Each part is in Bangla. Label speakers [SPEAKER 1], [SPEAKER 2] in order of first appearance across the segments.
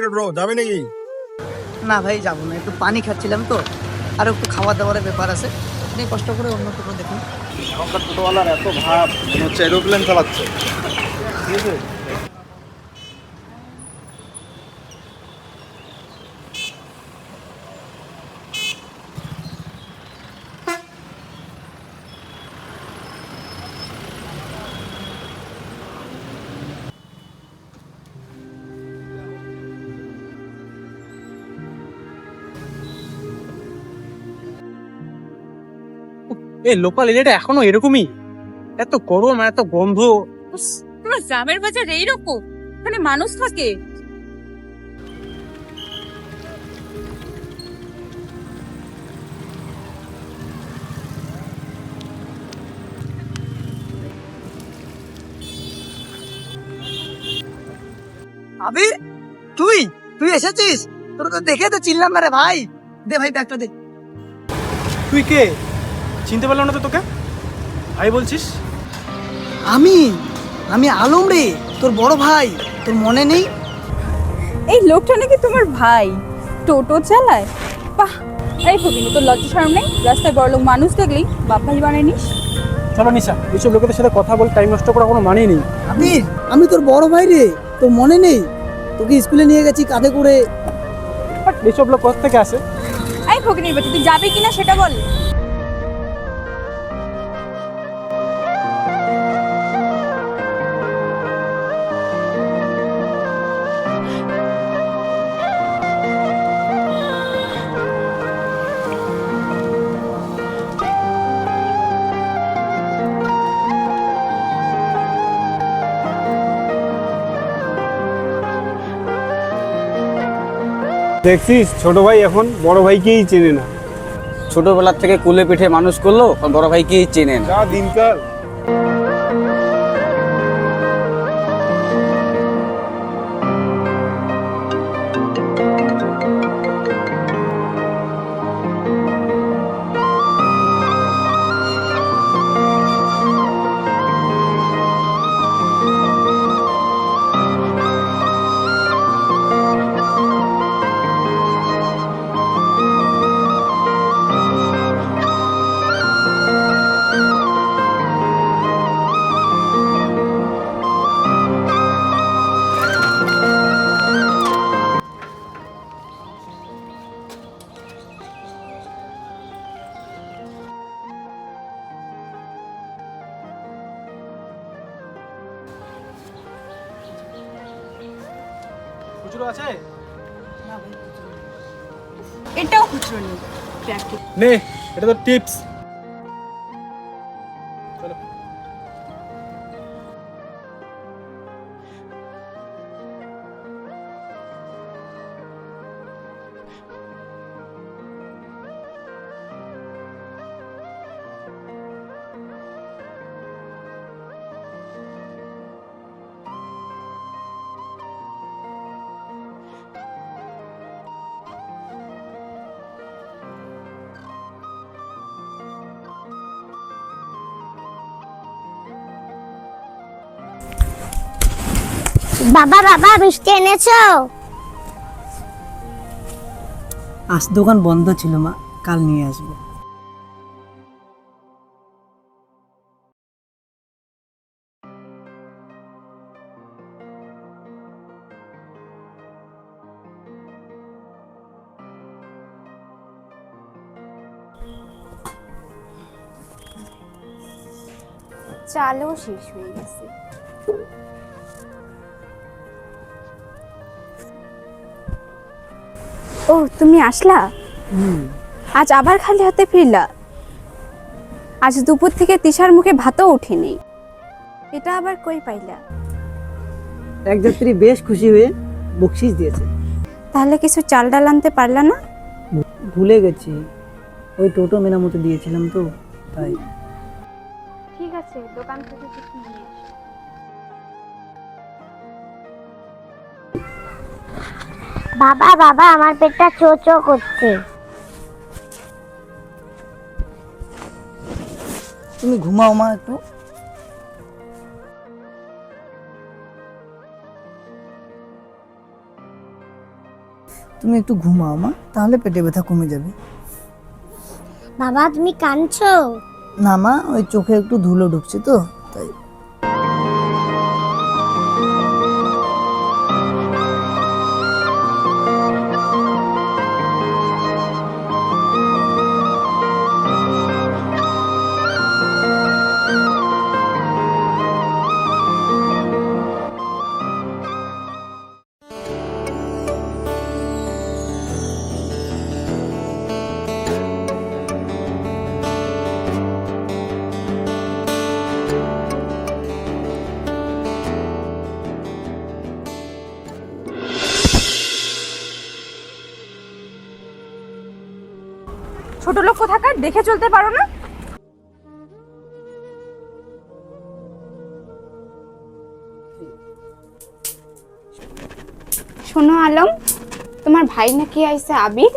[SPEAKER 1] এই ব্রো যাবে নাকি?
[SPEAKER 2] না ভাই যাব না। একটু পানি খাচ্ছিলাম তো। আর একটু খাওয়া দাওয়ার ব্যাপার আছে। আপনি কষ্ট করে অন্য কোথাও দেখুন।
[SPEAKER 1] এখনকার টোটোওয়ালার এত ভাব। মনে হচ্ছে এরোপ্লেন চালাচ্ছে। ঠিক আছে?
[SPEAKER 3] এই লোকাল এরিয়াটা এখনও এরকমই? এত গরম আর এত গন্ধ।
[SPEAKER 4] তোমার গ্রামের বাজার এইরকম। এখানে মানুষ থাকে।
[SPEAKER 2] আবি তুই? তুই এসেছিস? তোর তো দেখে তো চিনলাম না রে ভাই। দে ভাই ব্যাগটা দে।
[SPEAKER 3] তুই কে? চিনতে পারলাম না তো তোকে। ভাই বলছিস?
[SPEAKER 2] আমি? আমি আলম রে তোর বড় ভাই তোর মনে নেই?
[SPEAKER 4] এই লোকটা নাকি তোমার ভাই টোটো চালায়। বাহ এই ভগিনী তোর লজ্জা শরম নেই? রাস্তায় বড় লোক মানুষ দেখলেই বাপ ভাই বানায় নিস।
[SPEAKER 3] চলো নিশা এইসব লোকেদের সাথে কথা বলে টাইম নষ্ট করা কোনো মানেই নেই।
[SPEAKER 2] আমি আমি তোর বড় ভাই রে তোর মনে নেই? তোকে স্কুলে নিয়ে গেছি কাঁধে করে।
[SPEAKER 3] বাট এইসব লোক কোথা থেকে আসে?
[SPEAKER 4] এই ভগিনীর বাচ্চা তুই যাবি কিনা সেটা বল।
[SPEAKER 5] দেখছিস? ছোট ভাই এখন বড় ভাইকেই চেনে না।
[SPEAKER 6] ছোটবেলার থেকে কুলে পিঠে মানুষ করল বড় ভাইকেই চেনে না।
[SPEAKER 5] দিনকাল।
[SPEAKER 3] নে এটা তো টিপস চলো।
[SPEAKER 7] বাবা বাবা মিষ্টি এনেছো?
[SPEAKER 2] আজ দোকান বন্ধ ছিল মা কাল নিয়ে আসব।
[SPEAKER 4] চালও শেষ হয়ে গেছে। ও তুমি আসলা? আজ আবার খালি হাতে ফিরলা। আজ দুপুর থেকে তিশার মুখে ভাতও ওঠেনি। এটা আবার কই পাইলা?
[SPEAKER 2] এক যাত্রী বেশ খুশি হয়ে বকশিস দিয়েছে।
[SPEAKER 4] তাহলে কিছু চাল ডাল আনতে পারলা না?
[SPEAKER 2] ভুলে গেছি। ওই টোটো মেরামতে দিয়েছিলাম তো তাই।
[SPEAKER 4] ঠিক আছে দোকান থেকে কিছু নিয়ে
[SPEAKER 7] বাবা বাবা আমার পেটটা চো চো করছে।
[SPEAKER 2] তুমি ঘুমাও মা একটু। তুমি একটু ঘুমাও মা তাহলে পেটে ব্যথা কমে যাবে।
[SPEAKER 7] বাবা তুমি কাঁদছো?
[SPEAKER 2] না মা ওই চোখে একটু ধুলো ঢুকছে তো তাই।
[SPEAKER 4] ছোট লোক কোথাকার দেখে চলতে পারো না? শোনো আলম তোমার ভাই নাকি আইছে আবির?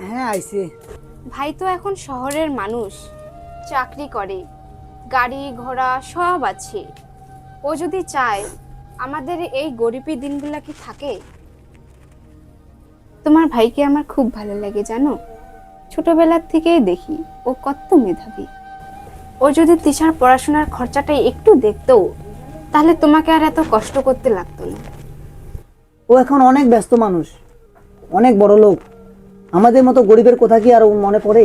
[SPEAKER 2] হ্যাঁ আইসে
[SPEAKER 4] ভাই তো এখন শহরের মানুষ চাকরি করে গাড়ি ঘোড়া সব আছে। ও যদি চায় আমাদের এই গরিবী দিনগুলা কি থাকে? তোমার ভাইকে আমার খুব ভালো লাগে জানো? ছোটবেলার থেকেই দেখি ও কত মেধাবী। ও যদি তিশার পড়াশোনার খরচাটা একটু দেখতো তাহলে তোমাকে আর এত কষ্ট করতে লাগতো না।
[SPEAKER 2] ও এখন অনেক ব্যস্ত মানুষ অনেক বড় লোক। আমাদের মতো গরিবের কথা কি আর ও মনে পড়ে?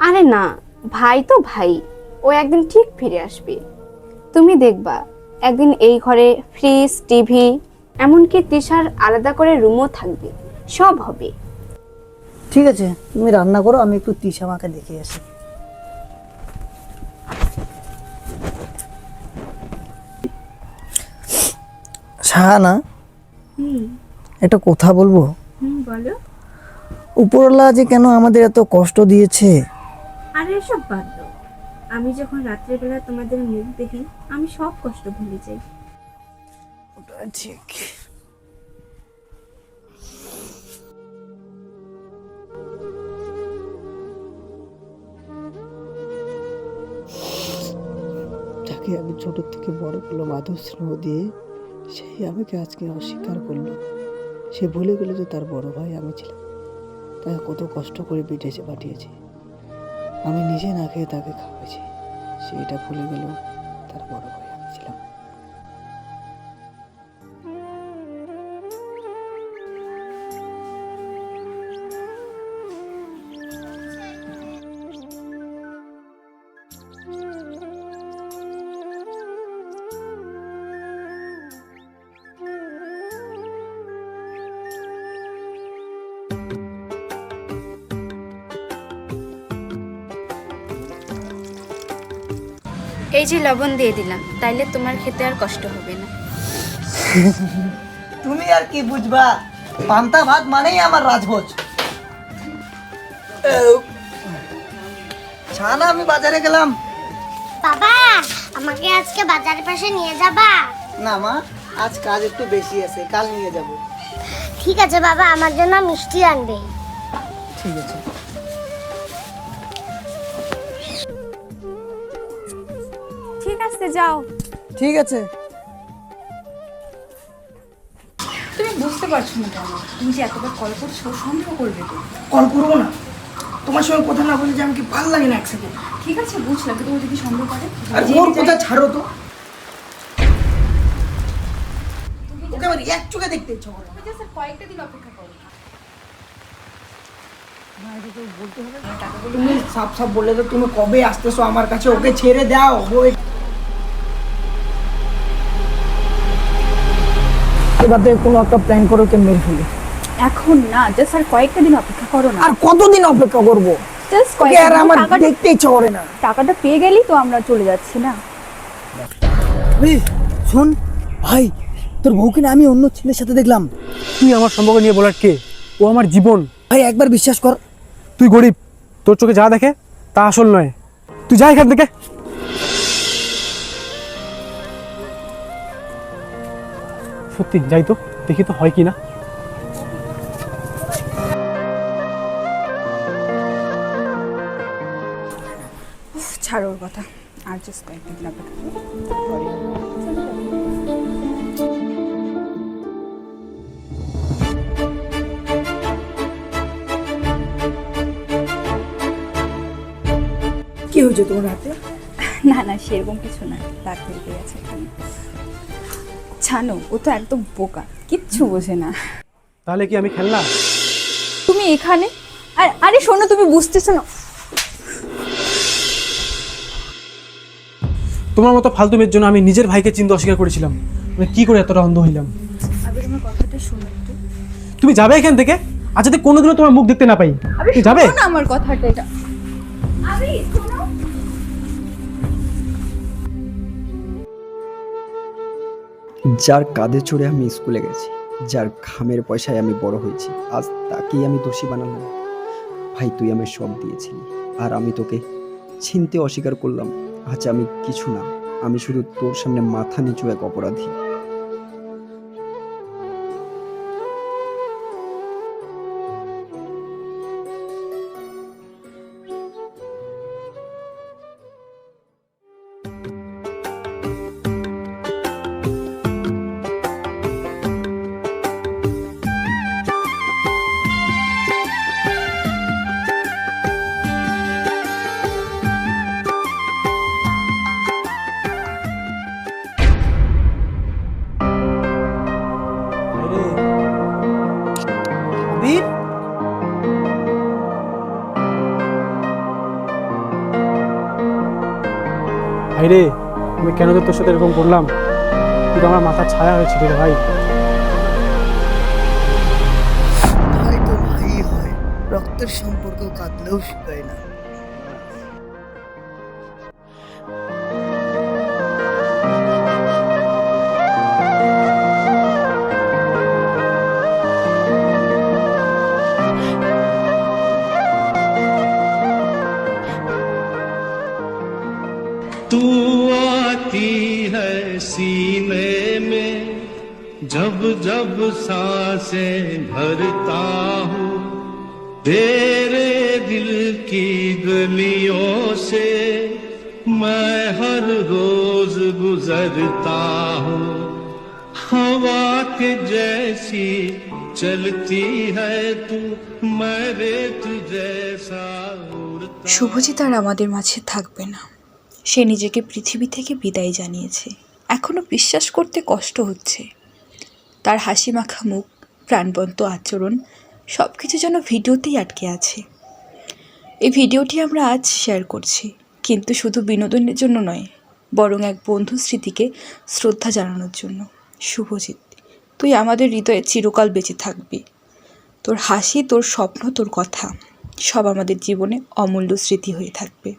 [SPEAKER 4] আরে না ভাই তো ভাই ও একদিন ঠিক ফিরে আসবে। তুমি দেখবা একদিন এই ঘরে ফ্রিজ টিভি এমনকি তিশার আলাদা করে রুমও থাকবে সব হবে।
[SPEAKER 2] ঠিক আছে তুমি রান্না করো আমি একটু তিশা মাকে দেখে আসি। শাহানা একটা কথা বলব?
[SPEAKER 4] হুম বলো।
[SPEAKER 2] উপরওয়ালা যে কেন আমাদের এত কষ্ট দিয়েছে?
[SPEAKER 4] আরে এসব বাদ দাও। আমি যখন রাত্রেবেলা তোমাদের মুখ দেখি আমি সব কষ্ট ভুলে যাই।
[SPEAKER 2] ঠিক। যাকে আমি ছোট থেকে বড় করলাম আদর স্নেহ দিয়ে সেই আমাকে আজকে অস্বীকার করল। সে ভুলে গেল যে তার বড় ভাই আমি ছিলাম। তাকে কত কষ্ট করে পিঠেছে পাঠিয়েছে। আমি নিজে না খেয়ে তাকে খাওয়াইছি। সে এটা ভুলে গেল, তার বড় ভাই।
[SPEAKER 4] এই যে লবণ দিয়ে দিলাম তাইলে তোমার খেতে আর কষ্ট হবে না।
[SPEAKER 2] তুমি আর কি বুঝবা? পান্তা ভাত মানেই আমার রাজভোজ। ছানা আমি বাজারে গেলাম।
[SPEAKER 7] বাবা আমাকে আজকে বাজারের পাশে নিয়ে যাবা?
[SPEAKER 2] না মা আজ কাজ একটু বেশি আছে কাল নিয়ে যাব।
[SPEAKER 7] ঠিক আছে বাবা আমার জন্য মিষ্টি আনবে।
[SPEAKER 2] ঠিক আছে।
[SPEAKER 4] আছে যাও।
[SPEAKER 2] ঠিক আছে।
[SPEAKER 8] তুমি বুঝতে পারছ না কেন তুমি যে এতবার কল করছ সন্দেহ করবে তো
[SPEAKER 3] কল করব না। তোমার সঙ্গে কথা না বলে যে আমাকে ভালো লাগে না এক সেকেন্ড
[SPEAKER 8] ঠিক আছে বুঝলাম ও যদি সন্দেহ করে
[SPEAKER 3] আর ওর কথা ছাড়ো তো। ওকে আমার এক চোখে দেখতে ইচ্ছা করে
[SPEAKER 8] কয়েকটা দিন অপেক্ষা করো
[SPEAKER 3] তুমি সাপ সাপ বললে তো তুমি কবে আসতেছো আমার কাছে ওকে ছেড়ে দাও। এবার কোনো একটা প্ল্যান করে ওকে মেরে ফেলি।
[SPEAKER 8] এখন না জাস্ট আর কয়েকটা দিন অপেক্ষা করো না।
[SPEAKER 3] আর কতদিন অপেক্ষা করব?
[SPEAKER 8] জাস্ট
[SPEAKER 3] আমার দেখতে ইচ্ছা করে না।
[SPEAKER 8] টাকাটা পেয়ে গেলেই তো আমরা চলে যাচ্ছি না।
[SPEAKER 2] শোন ভাই তোর বউকে না আমি অন্য ছেলের সাথে দেখলাম।
[SPEAKER 5] তুই আমার সম্পর্ক নিয়ে বলার কে? ও আমার জীবন।
[SPEAKER 2] ভাই একবার বিশ্বাস কর।
[SPEAKER 5] তুই গরিব তোর চোখে যা দেখে তা আসল নয়। তুই যা এখান থেকে। সত্যি যাই তো দেখি তো হয় কি না।
[SPEAKER 8] ছাড় কথা। আর জাস্ট কয়েকদিন লাগবে কি
[SPEAKER 3] হয়েছে তোমার হাতে?
[SPEAKER 6] না না সেরকম কিছু না। দাগ বেরিয়ে গেছে ছানো ও তো একদম বোকা কিচ্ছু বোঝে না।
[SPEAKER 5] তাহলে কি আমি খেলনা?
[SPEAKER 6] তুমি এখানে? আর আরে শোনো তুমি বুঝতেছো না
[SPEAKER 5] তোমার মতো ফালতু মেয়ের জন্য আমি নিজের ভাইকে চিনতে অস্বীকার করেছিলাম। আমি কি করে এতটা অন্ধ হইলাম?
[SPEAKER 6] আবির আমার কথাটা শোনো একটু।
[SPEAKER 5] তুমি যাবে এখান থেকে? আজ যাতে কোনোদিনও তোমার মুখ দেখতে না পাই। তুমি যাবে?
[SPEAKER 6] না আমার কথাটা এটা।
[SPEAKER 9] যার কাঁধে চড়ে আমি স্কুলে গেছি, যার ঘামের পয়সায় আমি বড় হয়েছি, আজ তাকেই আমি দোষী বানালাম। ভাই, তুই আমায় সব দিয়েছিলি, আর আমি তোকে ছিনতে অস্বীকার করলাম। আজ আমি কিছু না, আমি শুধু তোর সামনে মাথা নিচু এক অপরাধী।
[SPEAKER 5] ভাইরে আমি কেন যে তোর সাথে এরকম করলাম? কিন্তু আমার মাথা ছায়া হয়েছিল রে ভাই।
[SPEAKER 2] ভাই তো ভাই হয়। রক্তের সম্পর্ক কাঁদলেও শুকায় না।
[SPEAKER 10] जब जब सांसें भरता हूँ तेरे दिल की गलियों से मैं हर रोज गुजरता हूँ हवा के जैसी चलती है तू मैं रेत जैसा उड़ता
[SPEAKER 6] শুভজিৎ আর আমাদের মাঝে থাকবে না সে নিজেকে পৃথিবী থেকে বিদায় জানিয়েছে এখনো বিশ্বাস করতে কষ্ট হচ্ছে তার হাসি মাখা মুখ প্রাণবন্ত আচরণ সব কিছু যেন ভিডিওতেই আটকে আছে। এই ভিডিওটি আমরা আজ শেয়ার করছি, কিন্তু শুধু বিনোদনের জন্য নয়, বরং এক বন্ধু স্মৃতিকে শ্রদ্ধা জানানোর জন্য। শুভজিৎ, তুই আমাদের হৃদয়ে চিরকাল বেঁচে থাকবি। তোর হাসি, তোর স্বপ্ন, তোর কথা, সব আমাদের জীবনে অমূল্য স্মৃতি হয়ে থাকবে।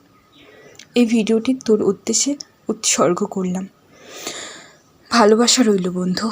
[SPEAKER 6] এই ভিডিওটি তোর উদ্দেশ্যে উৎসর্গ করলাম। ভালোবাসা রইল বন্ধু।